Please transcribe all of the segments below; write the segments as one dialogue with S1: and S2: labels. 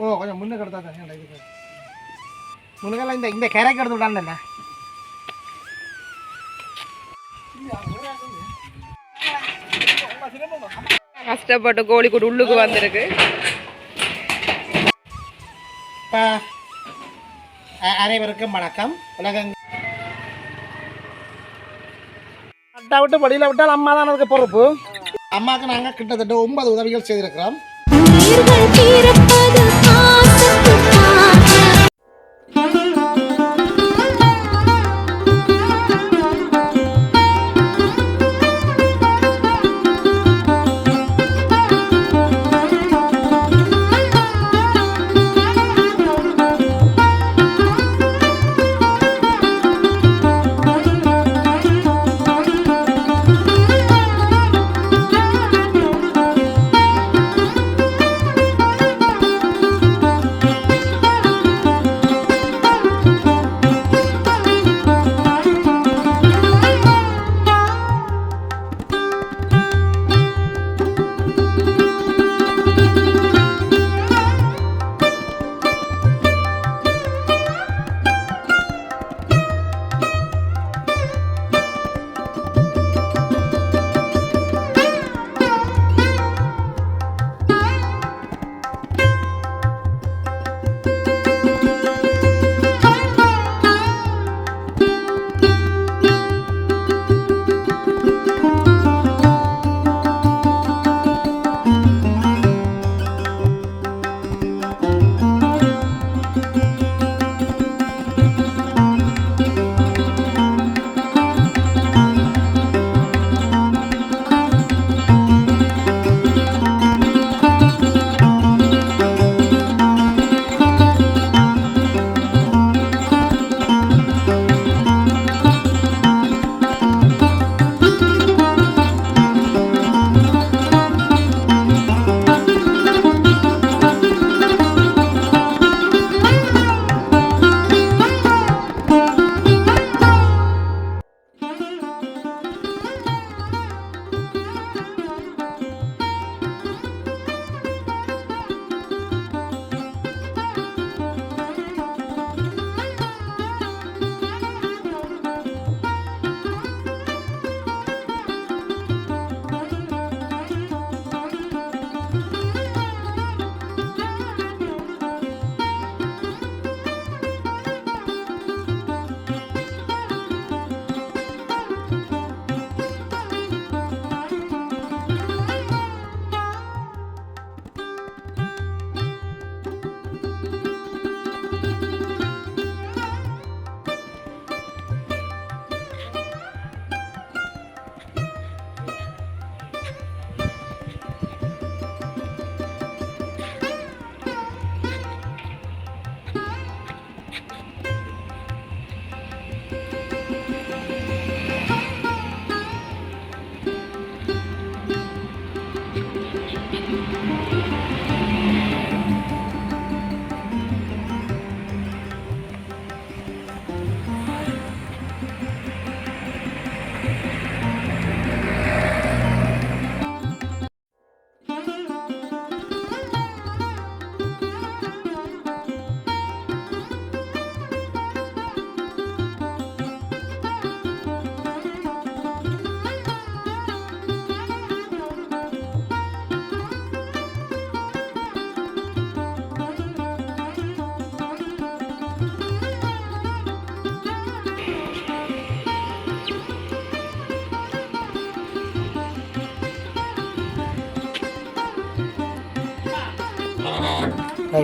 S1: ஓ கொஞ்சம் முன்னுக்கு எடுத்தா தான் இது? முன்னுக்கெல்லாம் இந்த இந்த கேரக் எடுத்து விடாண்டல்ல
S2: கஷ்டப்பட்டு கோழிக்கூடு உள்ளுக்கு வந்திருக்கு.
S1: அனைவருக்கும் வணக்கம். உலகங்க அட்டா விட்டு படியில் விட்டால் அம்மா தான் அதுக்கு பொறுப்பு. அம்மாவுக்கு நாங்கள் கிட்டத்தட்ட ஒன்பது உதவிகள் செய்திருக்கிறோம்.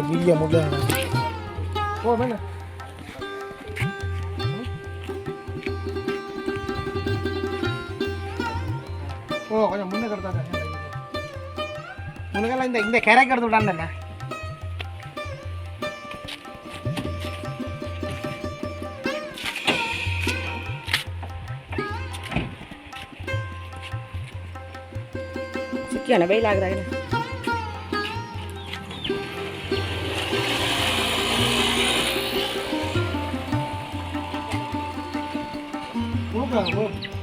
S1: வீடியோ முடியல ஓ வேணும் ஓ கொஞ்சம் முன்னுக்கு எடுத்தா தான் முன்னுக்கெல்லாம் இந்த இந்த கேரக் எடுத்து விடாண்டல்ல
S2: சிக்கியான வெயில்
S1: 这么。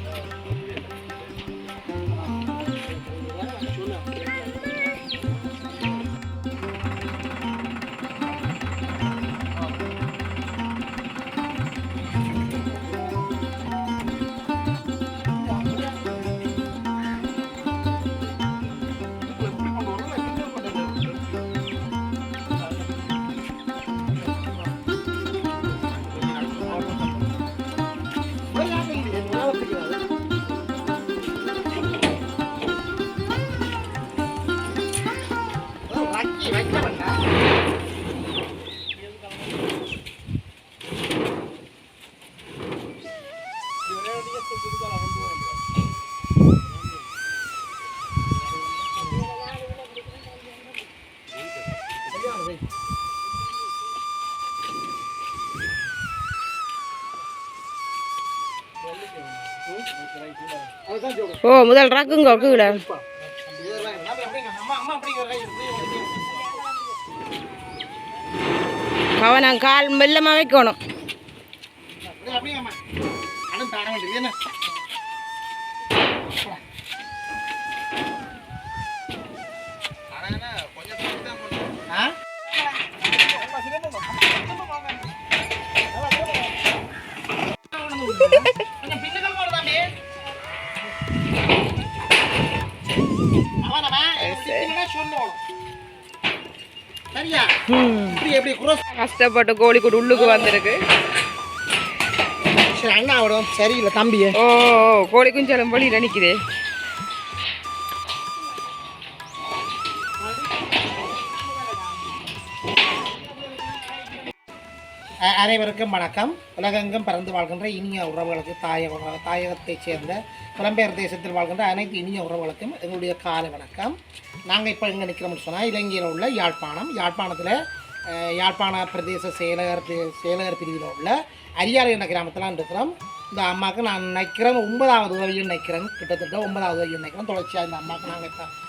S2: ஓ முதல் ராக்குங்க
S1: இருக்குல்ல அவன் நம்ம சிக்கினா சொல்லணும். சரியா எப்படி குரோஸ்
S2: கஷ்டப்பட்டு கோழிக்கூடு உள்ளுக்கு வந்திருக்கு.
S1: சரி அண்ணா விடும் சரியில்லை தம்பியே.
S2: ஓ கோழி குஞ்சலும் வழியில் நிற்குது
S1: அனைவருக்கும் வணக்கம். உலகெங்கும் பறந்து வாழ்கின்ற இனிய உறவுகளுக்கு தாயக தாயகத்தைச் சேர்ந்த புலம்பெயர் தேசத்தில் வாழ்கின்ற அனைத்து இனிய உறவுகளுக்கும் எங்களுடைய காலை வணக்கம். நாங்கள் இப்போ எங்கே நிற்கிறோம்னு சொன்னால் இலங்கையில் உள்ள யாழ்ப்பாணம். யாழ்ப்பாணத்தில் யாழ்ப்பாண பிரதேச செயலகர் செயலகர் பிரிவில் உள்ள அரியாறு என்ற கிராமத்தில் இருக்கிறோம். இந்த அம்மாவுக்கு நான் நினைக்கிறேன் ஒன்பதாவது உதவியும் நினைக்கிறேன். கிட்டத்தட்ட ஒன்பதாவது உதவியும் நினைக்கிறேன். தொடர்ச்சியாக இந்த அம்மாவுக்கு நாங்கள்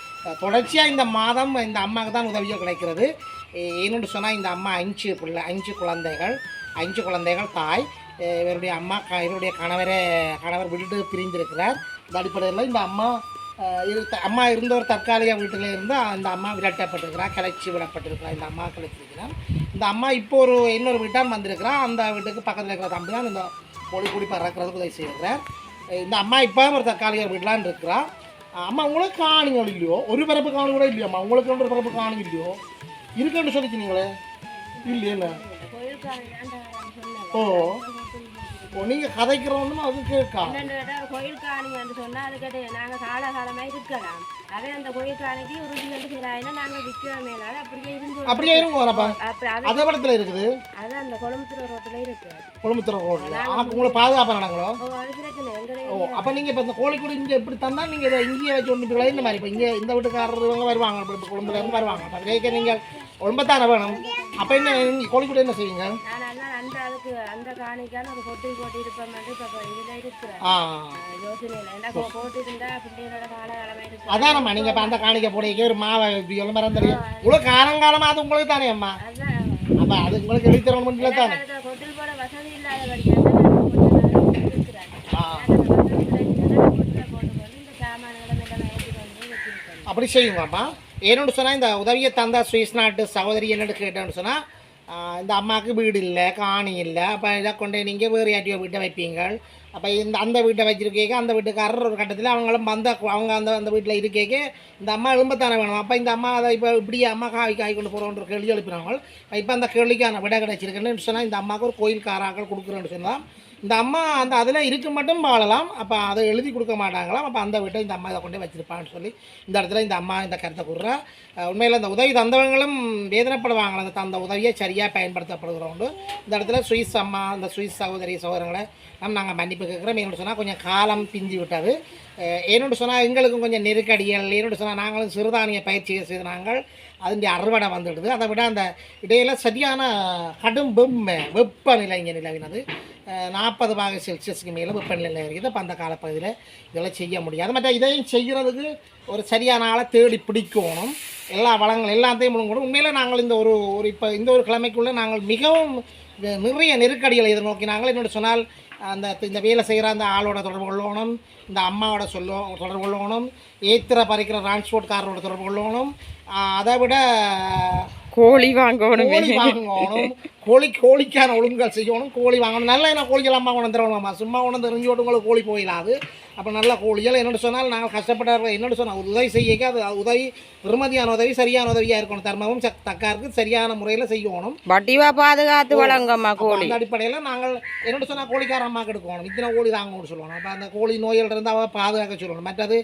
S1: தொடர்ச்சியாக இந்த மாதம் இந்த அம்மாவுக்கு தான் உதவியோ கிடைக்கிறது. ஏன்னு சொன்னால் இந்த அம்மா அஞ்சு பிள்ளை அஞ்சு குழந்தைகள் அஞ்சு குழந்தைகள் தாய். இவருடைய அம்மா க இவருடைய கணவரை கணவர் விட்டுட்டு பிரிந்திருக்கிறார். இந்த அடிப்படையில் இந்த அம்மா அம்மா இருந்த ஒரு தற்காலிக வீட்டில் இருந்து அந்த அம்மா விரட்டப்பட்டிருக்கிறார் கிளச்சி விடப்பட்டிருக்கிறார் இந்த அம்மா கிளச்சிருக்கிறார் இந்த அம்மா இப்போ ஒரு இன்னொரு வீட்டான் வந்திருக்கிறார். அந்த வீட்டுக்கு பக்கத்தில் இருக்கிற தம்பி தான் இந்த பொடி குடி பறக்கிறதுக்கு உதவி செய்கிறார் இந்த அம்மா இப்போ ஒரு தற்காலிக வீட்டிலான் இருக்கிறா அம்மா உங்களுக்கு காணிங்க இல்லையோ? ஒரு பிறப்பு காணி கூட இல்லையாம்மா உங்களுக்கு ஒரு பிறப்பு காணி இல்லையோ? இருக்குன்னு சொல்லிச்சினீங்களே இல்லையே ஓ. ஓ நீங்கள் கதைக்கிறவன்னு அது கேட்கா
S3: கோயில் காணிங்கன்னு சொன்னா அதுக்கிட்ட நாங்க காலகாலமா இருக்கலாம். அதே அந்த கோயில் காணிக்கு ஒரு ரெண்டு பேராயினா நாங்க விற்கிற மேல அப்படியே இருந்து
S1: அப்படியே இருங்க வரப்பா.
S3: அப்ப அது
S1: அதே படத்தில் இருக்குது?
S3: அது அந்த கொழும்புத்துற ரோட்டுல இருக்கு.
S1: குடும்பத்துற ரோட்டில் உங்களை பாதுகாப்பு நடங்களோ
S3: ஓ, அது
S1: அப்போ நீங்கள் இப்போ இந்த கோழிக்கூட இங்கே இப்படி தந்தால் நீங்கள் இதை இங்கேயே வச்சு ஒன்று இந்த மாதிரி இப்போ இங்கே இந்த வீட்டுக்காரர் இவங்க வருவாங்க இப்போ குடும்பத்துல இருந்து வருவாங்க. அப்போ நீங்கள் ஒன்பதான வேணும். அப்போ என்ன நீங்கள் கோழிக்கூட என்ன செய்வீங்க?
S3: அதுக்கு அந்த காணிக்கான ஒரு கொட்டி போட்டு இருப்பேன் இப்ப இதுல இருக்கிறேன் யோசனையில. ஏன்னா போட்டு இருந்தா பிள்ளைகளோட காலகாலமா இருக்கு
S1: அதானம்மா நீங்கள் இப்போ அந்த காணிக்க போடையே ஒரு மாவை இப்படி எல்லாம் மரம் தெரியும். இவ்வளோ காலங்காலமாக அது உங்களுக்கு தானே அம்மா?
S3: அதான்.
S1: அப்போ அது உங்களுக்கு எழுத்தரணும் பண்ணல தானே?
S3: கொட்டில் போட வசதி இல்லாத
S1: அப்படி செய்யுங்கம்மா. ஏன்னு சொன்னால் இந்த உதவியை தந்த சுவிஸ் நாட்டு சகோதரி என்னன்னு கேட்டேன்னு சொன்னால் இந்த அம்மாவுக்கு வீடு இல்லை காணி இல்லை அப்போ இதை கொண்டு நீங்கள் வேறு யாட்டியோ வீட்டை வைப்பீங்க அப்போ இந்த அந்த வீட்டை வச்சிருக்கேக்க அந்த வீட்டுக்காரர் ஒரு கட்டத்தில் அவங்களும் வந்த அவங்க அந்த அந்த வீட்டில் இருக்கேக்க இந்த அம்மா எழும்பத்தானே வேணும் அப்போ இந்த அம்மா அதை இப்போ இப்படியே அம்மா காய் காய் கொண்டு போகிறோன்ற கேள்வி எழுப்பினாங்க இப்போ அந்த கேள்விக்கான விடை கிடச்சிருக்குன்னு சொன்னால் இந்த அம்மாவுக்கு ஒரு கோயில் காராக்கள் கொடுக்குறேன்னு சொன்னால் இந்த அம்மா அந்த அதில் இருக்க மட்டும் வாழலாம். அப்போ அதை எழுதி கொடுக்க மாட்டாங்களாம். அப்போ அந்த வீட்டை இந்த அம்மா இதை கொண்டு வச்சிருப்பான்னு சொல்லி இந்த இடத்துல இந்த அம்மா இந்த கருத்தை கூறுறா. உண்மையில் இந்த உதவி தந்தவங்களும் வேதனைப்படுவாங்க அந்த தந்த உதவியை சரியாக பயன்படுத்தப்படுகிறோண்டு இந்த இடத்துல சுவிஸ் அம்மா அந்த சுவிஸ் சகோதரி சகோதரங்களை நம்ம நாங்கள் மன்னிப்பு கேட்குறோம். என்னோட சொன்னால் கொஞ்சம் காலம் பிஞ்சு விட்டது. என்னோட சொன்னால் எங்களுக்கும் கொஞ்சம் நெருக்கடிகள். என்னோட சொன்னால் நாங்களும் சிறுதானிய பயிற்சியை செய்த நாங்கள் அதனுடைய அறுவடை வந்துடுது. அதை விட அந்த இடையில சரியான கடும் வெம்ம வெப்பநிலை இங்கே நிலவினது. நாற்பது பாக செல்சியஸ்க்கு மேலே வெப்பநிலை இருக்குது. அப்போ அந்த காலப்பகுதியில் இதெல்லாம் செய்ய முடியாது மற்ற இதையும் செய்கிறதுக்கு ஒரு சரியான ஆளை தேடி பிடிக்கணும். எல்லா வளங்கள் எல்லாத்தையும் முழுங்கணும் உண்மையில் நாங்கள் இந்த ஒரு ஒரு இப்போ இந்த ஒரு கிழமைக்குள்ளே நாங்கள் மிகவும் நிறைய நெருக்கடிகளை எதிர்நோக்கி நாங்கள் என்னோட சொன்னால் அந்த இந்த வேலை செய்கிற அந்த ஆளோட தொடர்பு கொள்ளணும் இந்த அம்மாவோட சொல்ல தொடர்பு கொள்ளணும் ஏத்திர பறிக்கிற டிரான்ஸ்போர்ட்காரரோட தொடர்பு கொள்ளணும். அதை விட
S2: கோழி வாங்கணும்
S1: கோழி வாங்கணும். கோழி கோழிக்கான ஒழுங்குகள் செய்யணும். கோழி வாங்கணும். நல்ல என்ன கோழிக்கெல்லாம் அம்மா கொண்டு சும்மா கொண்டு தெரிஞ்சு விட்டு உங்களுக்கு கோழி போயிடாது. அப்போ நல்ல கோழிகள் என்னோட சொன்னால் நாங்கள் கஷ்டப்பட்ட என்னோட சொன்னால் உதவி செய்யக்க அது உதவி பெருமதியான உதவி சரியான உதவியாக இருக்கணும். தர்மமும் தக்காருக்கு சரியான முறையில் செய்யணும்.
S2: வட்டிவா பாதுகாத்து வழங்கம்மா கோழி
S1: அந்த அடிப்படையில் நாங்கள் என்னோட சொன்னால் கோழிக்கார அம்மாக்கு எடுக்கணும். இத்தனை கோழி தாங்கணும்னு சொல்லணும். அப்போ அந்த கோழி நோயில் இருந்து அவ பாதுகாக்க சொல்லணும். மற்றது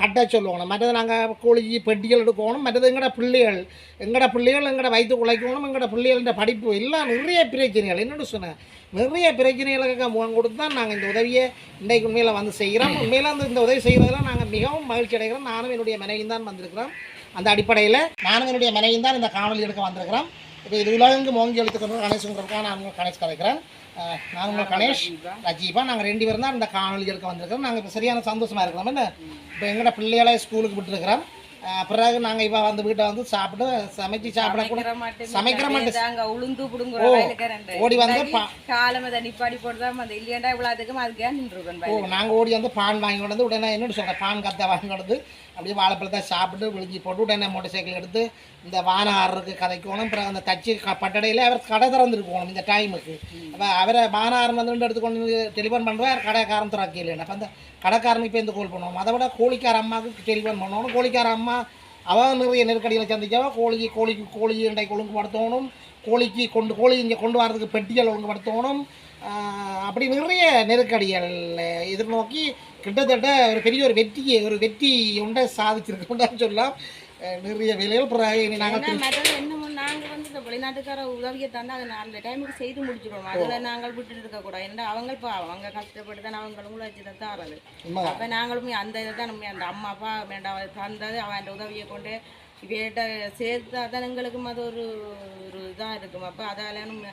S1: கட்ட சொல்லணும். மற்றது நாங்கள் கோழி பெட்டிகள் எடுக்கணும். மற்றது எங்களோட பிள்ளைகள் எங்களோட பிள்ளைகள் எங்களோட வயிற்று உழைக்கணும் எங்களோட பிள்ளைகளோட படிப்பு எல்லாம் நிறைய பிரச்சனைகள். என்னோட சொன்னேன் நிறைய பிரச்சனைகளுக்கு முகம் கொடுத்து தான் நாங்கள் இந்த உதவியை இன்றைக்கு உண்மையில் வந்து செய்கிறோம். உண்மையில் அந்த இந்த உதவி செய்கிறதுல நாங்கள் மிகவும் மகிழ்ச்சி அடைகிறோம். நானும் என்னுடைய மனைவியும் தான் வந்திருக்கிறோம். அந்த அடிப்படையில் நானும் என்னுடைய மனைவியும் தான் இந்த காணொலி எடுக்க வந்திருக்கிறோம். இப்போ இது உலகெங்கு மோங்கி எழுத்துக்கிறது கணேஷ்ங்கிறதுக்காக நான் உங்கள் கணேஷ் கதைக்கிறேன். நான் உங்கள் கணேஷ் ரஜீபா நாங்கள் ரெண்டு பேரும் தான் இந்த காணொலி எடுக்க வந்திருக்கிறோம். நாங்கள் இப்போ சரியான சந்தோஷமாக இருக்கிறோம். என்ன? இப்போ எங்களோட பிள்ளைகளை ஸ்கூலுக்கு விட்டுருக்கிறோம். பிறகு நாங்கள் இப்போ வந்து வீட்டை வந்து சாப்பிட்டு சமைச்சு சாப்பிட கூட சமைக்கிற மாட்டேன்.
S2: உளுந்து ரெண்டு.
S1: ஓடி வந்து
S2: காலம் அதை நிப்பாடி போட்டுதான் அந்த இல்லையாண்டா இவ்வளவுக்கும் அதுக்கே
S1: ஓ நாங்கள் ஓடி வந்து பான் வாங்கி கொண்டு வந்து உடனே என்னென்னு சொல்கிறேன் பான் கத்தை வாங்கி கொண்டு அப்படியே வாழைப்பழத்தை சாப்பிட்டு விழுங்கி போட்டு உடனே மோட்டர் சைக்கிள் எடுத்து இந்த வானகாரருக்கு கதைக்கணும். அப்புறம் அந்த தச்சு பட்டடையில் அவர் கடை திறந்துருக்கணும் இந்த டைமுக்கு அப்போ அவரை வானகாரன் வந்து எடுத்துக்கொண்டு வந்து டெலிஃபோன் பண்ணுவார் கடைக்காரன் திறக்கல அப்போ அந்த கடைக்காரனுக்கு இப்போ இந்த கோல் பண்ணுவோம் அதை விட கோழிக்கார அம்மாவுக்கு டெலிஃபோன் பண்ணணும் கோழிக்கார அம்மா அவன் நிறைய நெருக்கடியில் சந்திச்சவன் கோழிக்கு கோழிக்கு கோழி இன்றைக்கு ஒழுங்குபடுத்தணும் கோழிக்கு கொண்டு கோழி இங்கே கொண்டு வரதுக்கு பெட்டிகள் ஒழுங்குபடுத்தணும் அப்படி நிறைய நெருக்கடிகள் எதிர்நோக்கி கிட்டத்தட்ட ஒரு பெரிய ஒரு வெற்றியை ஒரு வெற்றி உண்டை சாதிச்சிருக்கோம்னு சொல்லலாம். நிறைய வேலைகள். பிறகு இனி நாங்கள்
S2: வந்து இந்த வெளிநாட்டுக்கார உதவியை தந்தா அதை அந்த டைமுக்கு செய்து முடிச்சிடுவோம் அதுல நாங்கள் விட்டுட்டு இருக்க கூடாது. ஏன்னா அவங்க இப்போ அவங்க கஷ்டப்பட்டு தான் அவங்களும் உழைச்சி தான் தாரது. அப்ப நாங்களும் அந்த இதை தான் நம்ம அந்த அம்மா அப்பா வேண்டாம் தந்தது அவன் அந்த உதவியை கொண்டு இவையிட்ட சேர்த்தா தான் எங்களுக்கும் அது ஒரு ஒரு இதாக இருக்கும். அப்போ அதால நம்ம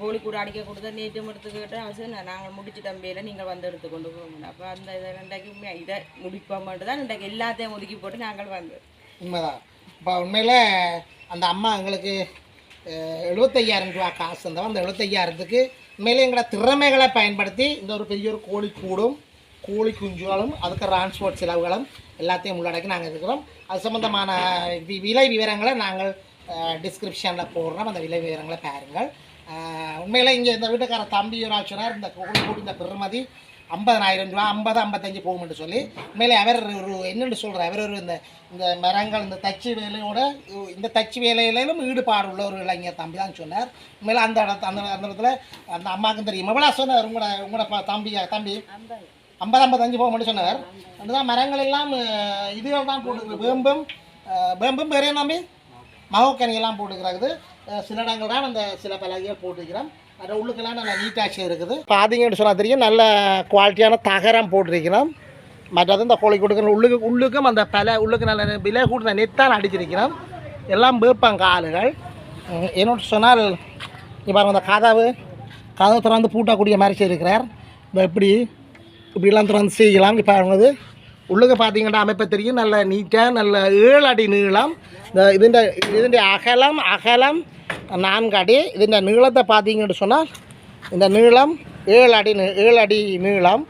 S2: கோழி கூட அடிக்க கொடுத்தா நேற்று எடுத்துக்கிட்டு அவசியம் நாங்கள் முடிச்சு தம்பியில் நீங்கள் வந்து எடுத்து கொண்டு போகணும் அப்போ அந்த இதை ரெண்டாக்கி இதை முடிப்போம்ட்டு தான் இன்றைக்கு எல்லாத்தையும் ஒதுக்கி போட்டு நாங்கள் வந்து.
S1: உண்மைதான். இப்போ உண்மையில் அந்த அம்மா எங்களுக்கு எழுபத்தையாயிரம் ரூபா காசு இருந்தவன் அந்த எழுபத்தையாயிரத்துக்கு மேலே எங்களோட திறமைகளை பயன்படுத்தி இந்த ஒரு பெரிய ஒரு கோழி கூடும் கோழி குஞ்சுகளும் அதுக்கு டிரான்ஸ்போர்ட் செலவுகளும் எல்லாத்தையும் உள்ளடக்கி நாங்கள் இருக்கிறோம். அது சம்மந்தமான வி- விலை விவரங்களை நாங்கள் டிஸ்கிரிப்ஷனில் போடுறோம். அந்த விலை விவரங்களை பாருங்கள். உண்மையில் இங்கே இந்த வீட்டுக்கார தம்பி ஒரு சொன்னார் இந்த கோழி கூடி இந்த பெருமதி ஐம்பதனாயிரம் ரூபா ஐம்பது ஐம்பத்தஞ்சு போகும்னு சொல்லி மேலே அவர் ஒரு என்னென்னு சொல்கிறார் அவர் ஒரு இந்த இந்த மரங்கள் இந்த தச்சு வேலையோட இந்த தச்சு வேலையிலும் ஈடுபாடு உள்ள ஒரு இளைஞர் தம்பி தான் சொன்னார். மேலே அந்த இடத்து அந்த அந்த இடத்துல அந்த அம்மாவுக்கும் தெரியும். எவ்வளோ சொன்னார் உங்களோட உங்களோட தம்பி தம்பி? ஐம்பது ஐம்பத்தஞ்சு போக மட்டும் சொன்னார். அதுதான் மரங்கள் எல்லாம் இதுவே இதுகள் தான் போட்டுருக்கு வேம்பும் வேம்பும் வேறே நம்பி மகோக்கனியெல்லாம் போட்டுக்கிறது சில இடங்கள் தான் அந்த சில பலகைகள் போட்டுக்கிறோம் அது உள்ளுக்கெல்லாம் நல்லா நீட்டாச்சு இருக்குது. பார்த்தீங்கன்னு சொன்னால் தெரியும்? நல்ல குவாலிட்டியான தகரம் போட்டிருக்கிறோம் மற்றது இந்த கோழி கொடுக்கணும். உள்ளுக்கு உள்ளுக்கும் அந்த பல உள்ளுக்கு நல்ல விலை கூட்டின நெத்தான் அடிச்சிருக்கிறோம் எல்லாம் வேப்பாங்க ஆளுகள். என்னோட சொன்னால் இப்போ அந்த கதவு. கதவு திறந்து பூட்டக்கூடிய மாதிரி செய்திருக்கிறார் இப்போ எப்படி இப்படிலாம் திறந்து செய்யலாம். இப்போ அவங்க உள்ளுக்கு பார்த்தீங்கன்னா அமைப்பை தெரியும். நல்ல நீட்டாக நல்ல ஏழு அடி நீளம். இந்த இதுண்ட இதுண்ட அகலம் அகலம் நான்கு அடி இந்த நீளத்தை பார்த்தீங்கன்னு சொன்னால் இந்த நீளம் ஏழு அடி ஏழு அடி நீளம்.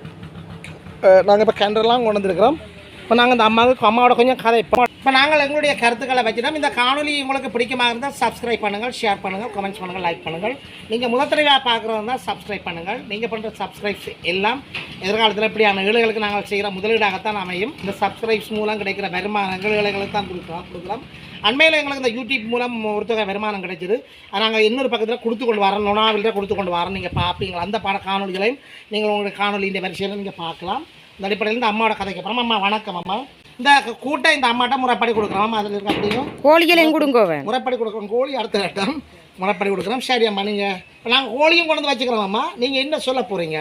S1: நாங்கள் இப்போ கிணறுலாம் கொண்டு வந்துருக்கிறோம். இப்போ நாங்கள் இந்த அம்மாவுக்கு அம்மாவோட கொஞ்சம் கதை இப்போ இப்போ நாங்கள் எங்களுடைய கருத்துக்களை வச்சு தான் இந்த காணொலி உங்களுக்கு பிடிக்கமாக இருந்தால் சப்ஸ்கிரைப் பண்ணுங்கள் ஷேர் பண்ணுங்கள் கமெண்ட்ஸ் பண்ணுங்கள் லைக் பண்ணுங்கள். நீங்கள் முதல் தடவையாக தான் சப்ஸ்கிரைப் பண்ணுங்கள். நீங்கள் பண்ணுற சப்ஸ்கிரைப்ஸ் எல்லாம் எதிர்காலத்தில் இப்படியான ஏழைகளுக்கு நாங்கள் செய்கிற முதலீடாகத்தான் அமையும். இந்த சப்ஸ்கிரைப்ஸ் மூலம் கிடைக்கிற வருமான ஏழைகளுக்கு தான் கொடுக்குறோம் கொடுக்குறோம். அண்மையில் எங்களுக்கு இந்த யூடியூப் மூலம் ஒருத்தக வருமானம் கிடைச்சிது. அது நாங்கள் இன்னொரு பக்கத்தில் கொடுத்து கொண்டு வரோம் நொனாவில் கொடுத்து கொண்டு வரோம் நீங்கள் பார்ப்பீங்களா அந்த பட காணொலிகளையும் நீங்கள் உங்களுடைய காணொலி இந்த வரிசையில் நீங்கள் பார்க்கலாம். இந்த அடிப்படையில் இந்த அம்மாவோட கதைக்கு அப்புறம் அம்மா வணக்கம் அம்மா. இந்த கூட்டை இந்த அம்மாட்ட முறைப்படி கொடுக்குறோம் அதில் இருக்க அப்படியும்
S2: கோழிகளையும் கொடுங்கோவன்
S1: முறைப்படி கொடுக்குறோம். கோழி அடுத்த கட்டம். முறைப்படி கொடுக்குறோம். சரி அம்மா நீங்கள் நாங்கள் கோழியும் கொண்டு வந்து வச்சுக்கிறோம் அம்மா. நீங்கள் என்ன சொல்ல போகிறீங்க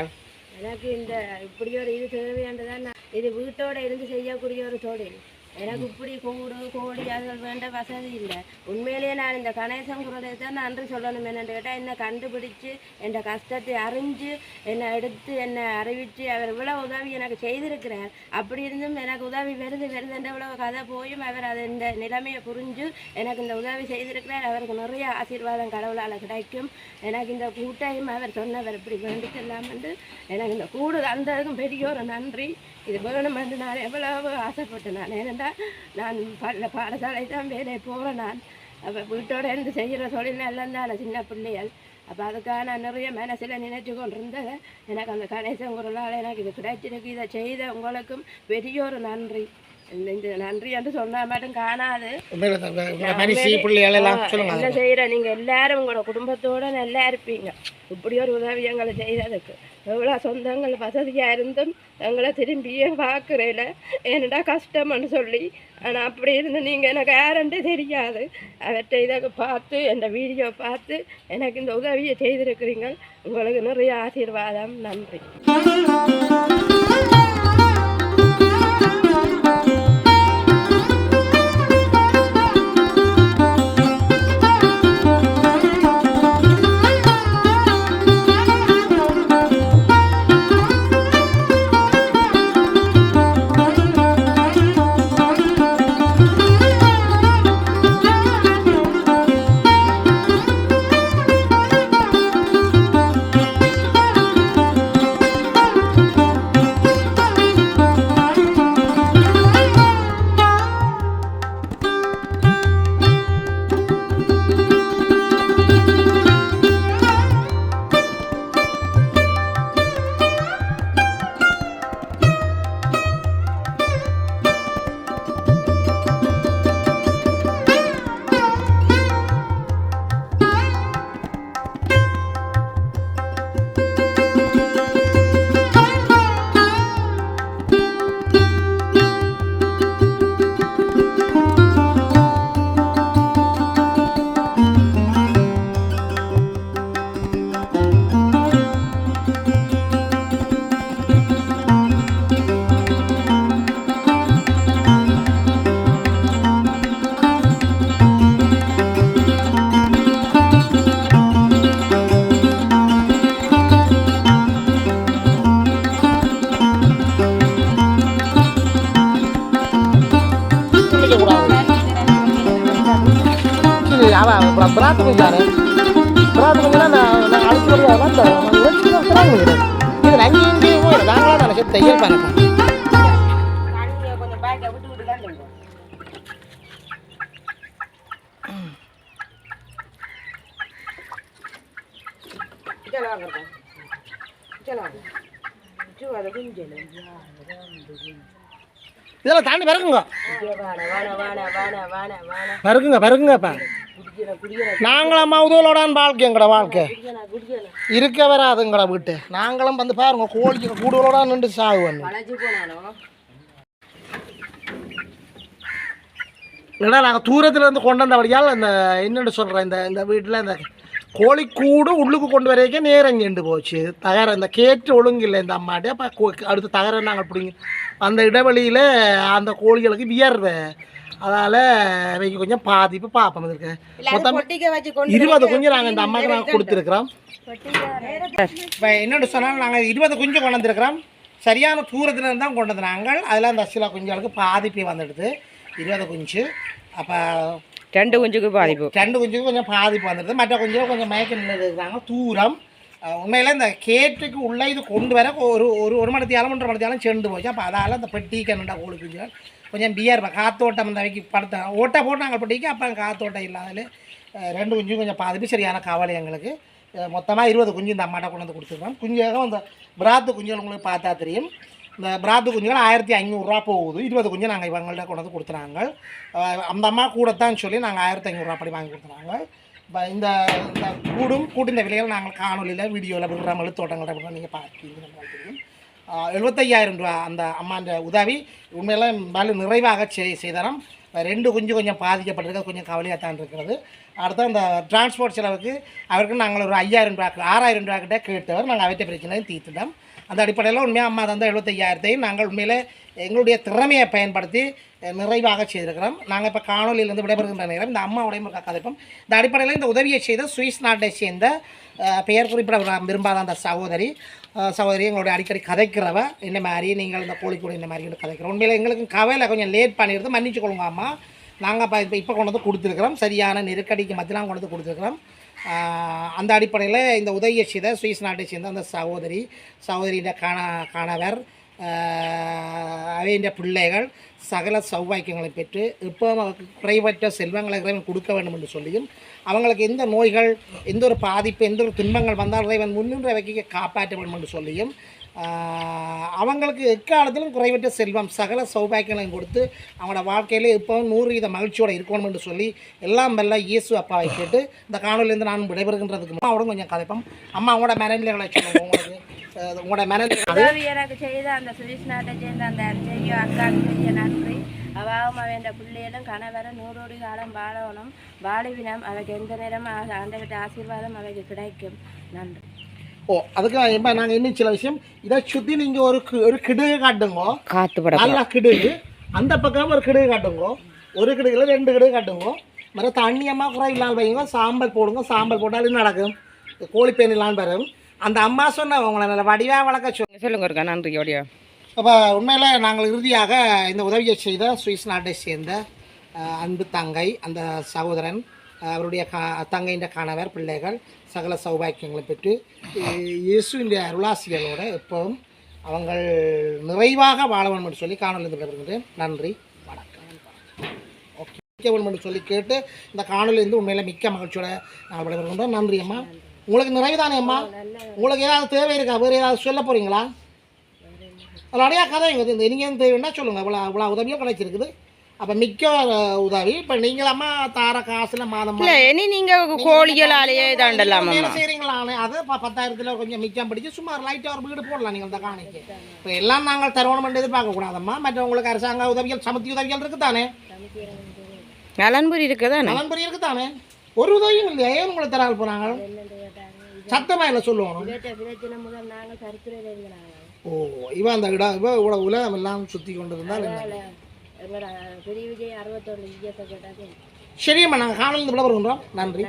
S3: எனக்கு இந்த இப்படி ஒரு இது தேவையானதான் இது வீட்டோட இருந்து செய்யக்கூடிய ஒரு தொழில். எனக்கு இப்படி கூடு கோழி அதுகள் வேண்ட வசதி இல்லை. உண்மையிலேயே நான் இந்த கணேசன் குரலை தான் நன்றி சொல்லணும் என்னென்னு கேட்டால் என்னை கண்டுபிடிச்சு என் கஷ்டத்தை அறிஞ்சு என்னை எடுத்து என்னை அறிவித்து அவர் இவ்வளோ உதவி எனக்கு செய்திருக்கிறார். அப்படி இருந்தும் எனக்கு உதவி வருது வருதுன்ற இவ்வளோ கதை போயும் அவர் அதை இந்த நிலைமையை புரிஞ்சு எனக்கு இந்த உதவி செய்திருக்கிறார். அவருக்கு நிறைய ஆசீர்வாதம் கடவுளால் கிடைக்கும். எனக்கு இந்த கூட்டையும் அவர் சொன்னவர் இப்படி வேண்டிக்கலாம் எனக்கு இந்த கூடு தந்ததுக்கும் பெரிய ஒரு நன்றி. இது வேணும் நான் எவ்வளவு ஆசைப்பட்டேன் நான். ஏனென்றால் நான் பல பாடசாலை தான் வேலை போகிறேன் நான். அப்போ வீட்டோட இருந்து செய்கிற தொழில் எல்லாம் தான் சின்ன பிள்ளைகள். அப்போ அதுக்காக நான் நிறைய மனசில் நினைச்சு கொண்டிருந்தேன். எனக்கு அந்த கணேசன் குரலால் எனக்கு இது கிடைச்சிருக்கு. இதை செய்த உங்களுக்கும் பெரிய ஒரு நன்றி. நன்றி என்று மட்டும் காணாது. என்ன செய்யற? நீங்க எல்லாரும் உங்களோட குடும்பத்தோட நல்லா இருப்பீங்க. இப்படி ஒரு உதவி எங்களை செய்ததுக்கு எவ்வளோ சொந்தங்கள் வசதியா இருந்தும் எங்களை திரும்பியே பார்க்குறேல. என்னடா கஷ்டம்னு சொல்லி. ஆனால் அப்படி இருந்து நீங்கள் எனக்கு யாருன்ட்டு தெரியாது. அவற்றை இதை பார்த்து இந்த வீடியோ பார்த்து எனக்கு இந்த உதவியை செய்திருக்கிறீங்க உங்களுக்கு நிறைய ஆசீர்வாதம். நன்றி.
S1: தையல் பாருங்க
S3: தண்ணியை கொஞ்சம் பேக்கை விட்டு விட்டு கண்டுங்க இதெல்லாம்
S1: தாண்டி பிறகுங்க.
S3: பறக்குங்க பறக்குங்கப்பா வாண
S1: நாங்களும் உதவலோடான் வாழ்க்கை எங்கட வாழ்க்கை. இருக்க வராதுங்கட வீட்டு. நாங்களும் வந்து பாருங்க கோழிக்கு கூடுதலோட நின்று
S3: சாகுவோம்
S1: ஏன்னா நாங்கள் தூரத்துல இருந்து கொண்டு வந்தபடியால் இந்த என்னென்னு சொல்கிறேன் இந்த இந்த வீட்டில் இந்த கோழிக்கூடு உள்ளுக்கு கொண்டு வரைக்கும் நேரம் சென்று போச்சு. தகர இந்த கேட்டு ஒழுங்கு இல்லை இந்த அம்மாட்டே. அப்போ அடுத்து தகர நாங்கள் பிடிங்க அந்த இடைவெளியில் அந்த கோழிகளுக்கு வியர்வை. அதால் அவைக்கு கொஞ்சம் பாதிப்பு பார்ப்போம் இருக்கு மொத்தம்
S2: பொட்டிக்க வச்சு கொண்டு
S1: இருபது குஞ்சு நாங்கள் இந்த அம்மாவுக்கு நாங்கள் கொடுத்துருக்குறோம். இப்போ என்னென்னு சொன்னால் நாங்கள் இருபது குஞ்சு கொண்டு வந்திருக்கிறோம். சரியான தூரத்துல இருந்து தான் கொண்டு வந்து நாங்கள். அதில் அந்த சில குஞ்சுகளுக்கு பாதிப்பு வந்துடுது. இருபது குஞ்சு. அப்போ
S2: ரெண்டு குஞ்சுக்கு பாதிப்பு.
S1: ரெண்டு குஞ்சுக்கு கொஞ்சம் பாதிப்பு வந்துடுது. மற்ற குஞ்சு கொஞ்சம் மயக்க நின்றுருக்காங்க தூரம். உண்மையில் இந்த கேட்டுக்கு உள்ளே இது கொண்டு வர ஒரு ஒரு ஒரு மணத்தியாலும் ஒன்றரை மணத்தியாலும் செண்டு போச்சு. அப்போ அதால் அந்த பெட்டி கண்ணுண்டா கோழி குஞ்சுகள் கொஞ்சம் பியர் காத்தோட்டம் இந்த வைக்கி படுத்த ஓட்டை போட்டு நாங்கள் பெட்டிக்கு அப்போ காத்தோட்டம் இல்லாதல ரெண்டு குஞ்சும் கொஞ்சம் பாதிப்பு சரியான கவலை எங்களுக்கு. மொத்தமாக இருபது குஞ்சு இந்த அம்மாட்ட கொண்டு வந்து கொடுத்துருக்கோம். குஞ்சுகள் இந்த பிராத்து குஞ்சுகள் உங்களுக்கு பார்த்தா தெரியும். இந்த பிராத்து குஞ்சுகள் ஆயிரத்தி ஐநூறுரூவா போகுது. இருபது குஞ்சு நாங்கள் இவங்கள்ட்ட கொண்டு வந்து கொடுத்துறாங்க அந்த அம்மா கூடத்தான் சொல்லி நாங்கள் ஆயிரத்தி ஐநூறுரூவா படி வாங்கி கொடுத்துறாங்க இந்த இந்த கூடும் கூட்டின் விலையில் நாங்கள் காணொலியில் வீடியோவில் விடுறாமல் தோட்டங்கள் விடுறோம். நீங்கள் பார்ப்பீங்க எழுபத்தையாயிரம் ரூபா அந்த அம்மாண்ட உதவி. உண்மையெல்லாம் மேலே நிறைவாக செய் செய்தரம் ரெண்டு குஞ்சு கொஞ்சம் பாதிக்கப்பட்டிருக்க கொஞ்சம் கவலையாக தான் இருக்கிறது. அடுத்து அந்த டிரான்ஸ்போர்ட் செலவுக்கு அவருக்கு நாங்கள் ஒரு ஐயாயிரம் ரூபா ஆறாயிரம் ரூபா கிட்ட கேட்டவர். நாங்கள் அவற்றை பிரச்சனையும் தீர்த்துட்டோம். அந்த அடிப்படையில் உண்மையாக அம்மா தந்த எழுபத்தையாயிரத்தையும் நாங்கள் உண்மையிலே எங்களுடைய திறமையை பயன்படுத்தி நிறைவாக செய்திருக்கிறோம். நாங்கள் இப்போ காணொலியிலிருந்து விடைபெறுகின்ற நேரம் இந்த அம்மாவுடைய ஒரு கதைப்போம் இந்த அடிப்படையில் இந்த உதவியை செய்த சுவிஸ் நாட்டை சேர்ந்த பெயர் குறிப்பிட விரும்பாத அந்த சகோதரி சகோதரி எங்களுடைய அடிக்கடி கதைக்கிறவ இந்த மாதிரி நீங்கள் இந்த கோழிக்கூட இந்த மாதிரி கதைக்கிறோம். உண்மையில் எங்களுக்கு கவலை கொஞ்சம் லேட் பண்ணிடுது. மன்னிச்சுக்கொள்ளுங்க அம்மா. நாங்கள் இப்போ இப்போ இப்போ கொண்டு வந்து கொடுத்துருக்குறோம். சரியான நெருக்கடிக்கு மத்தியெலாம் கொண்டு வந்து கொடுத்துருக்குறோம். அந்த அடிப்படையில் இந்த உதவியை செய்த சுவிஸ் நாட்டை சேர்ந்த அந்த சகோதரி சகோதரியின் காண காணவர் அவையின் பிள்ளைகள் சகல சௌபாக்கியங்களை பெற்று இப்போ அவருக்கு குறைவற்ற செல்வங்களை இறைவன் கொடுக்க வேண்டும் என்று சொல்லியும் அவங்களுக்கு எந்த நோய்கள் எந்த ஒரு பாதிப்பு எந்த ஒரு துன்பங்கள் வந்தால் இறைவன் முன்னின்ற வைக்க காப்பாற்ற வேண்டும் என்று சொல்லியும் அவங்களுக்கு எக்காலத்திலும் குறைவற்ற செல்வம் சகல சௌபாக்கியங்களையும் கொடுத்து அவங்களோட வாழ்க்கையில் இப்போவும் நூறு வீத மகிழ்ச்சியோடு இருக்கணும் என்று சொல்லி எல்லாம் வல்ல இயேசு அப்பாவை கேட்டு இந்த காணொலியிலேருந்து நான் விடைபெறுகின்றதுக்கு முன்னாடி அவரும் கொஞ்சம் கதைப்போம். அம்மா அவங்களோட மேனேஜர்களை சொல்லுவோம் உங்களுக்கு. உங்களோட மனநிலை.
S3: உதவி எனக்கு செய்த அந்த சுவிஸ் நாட்டை சேர்ந்த அந்த செய்ய அக்காவுக்கு செய்ய நன்றி. அவாவும் அவன் பிள்ளைகளும் கணவரும் நூறோடி காலம் வாழணும் வாழுவினம். அவைக்கு எந்த நேரமும் ஆண்டவர்கிட்ட ஆசீர்வாதம் அவைக்கு கிடைக்கும். நன்றி.
S1: ஓ அதுக்கு இப்போ நாங்கள் இன்னும் சில விஷயம் இதை சுற்றி நீங்கள் ஒரு ஒரு கிடுகு காட்டுங்க.
S2: காத்து
S1: நல்லா கிடுகு. அந்த பக்கம் ஒரு கிடுகு காட்டுங்க. ஒரு கிடுகுல ரெண்டு கிடுகு காட்டுங்க. மறு தண்ணியமாக குறை இல்லாமல் வைங்க சாம்பல் போடுங்க சாம்பல் போட்டால் என்ன நடக்கும் கோழிப்பேன் இல்லாமல் வரும். அந்த அம்மா சொன்ன உங்களை நல்ல வடிவாக வளர்க்க சொல்
S2: சொல்லுங்க இருக்கா நன்றி ஓடியா
S1: அப்போ உண்மையில் நாங்கள் இறுதியாக இந்த உதவியை செய்த சுவிஸ் நாட்டை சேர்ந்த அன்பு தங்கை அந்த சகோதரன் அவருடைய கா தங்கையின் கணவர் பிள்ளைகள் சகல சௌபாக்கியங்களை பெற்று இயேசுவின் அருளாசிகளோட எப்பவும் அவங்கள் நிறைவாக வாழ வேண்டும் என்று சொல்லி காணொலி விடைபெறுகின்றேன் நன்றி வணக்கம் ஓகே வேண்டும் என்று சொல்லி கேட்டு இந்த காணொலியிலிருந்து உண்மையில் மிக்க மகிழ்ச்சியோட நாங்கள் விடைபெறுகின்றோம் நன்றி அம்மா உங்களுக்கு நிறைவுதானே அம்மா? உங்களுக்கு ஏதாவது தேவை இருக்கா? வேறு ஏதாவது சொல்ல போகிறீங்களா அது நிறையா கதை எங்கள் இந்த நீங்கள் தேவைன்னா சொல்லுங்கள் இவ்வளோ இவ்வளோ உதவியும் கிடைச்சிருக்குது. அப்போ மிக்க உதவி. இப்போ நீங்களம்மா தார காசுல மாதம்
S2: இல்ல இனி நீங்க கோழிகளாலேயே தாண்டலாம்
S1: செய்கிறீங்களானே அது இப்போ பத்தாயிரத்தில் கொஞ்சம் மிச்சம் பிடிச்சி சும்மா லைட்டாக ஒரு வீடு போடலாம் நீங்கள் இந்த காணிக்கு. இப்போ எல்லாம் நாங்கள் தருவணும் எதிர்பார்க்கக்கூடாதம்மா. மற்றவங்களுக்கு அரசாங்க உதவிகள் சமத்தி உதவிகள் இருக்குதானே?
S2: நலன்புரி இருக்குதானே?
S1: நலன்புரி இருக்குதானே? ஒரு உதவியும் இல்லையா? ஏன் உங்களுக்கு தராது போகிறாங்க சத்தமாக இல்லை சொல்லுவோம் ஓ இவன் அந்த இடம் இவன் இவ்வளோ உலகம் எல்லாம் சுற்றி கொண்டு இருந்தால் சரியம்மா நாங்கள் விட வருகின்றோம் நன்றி.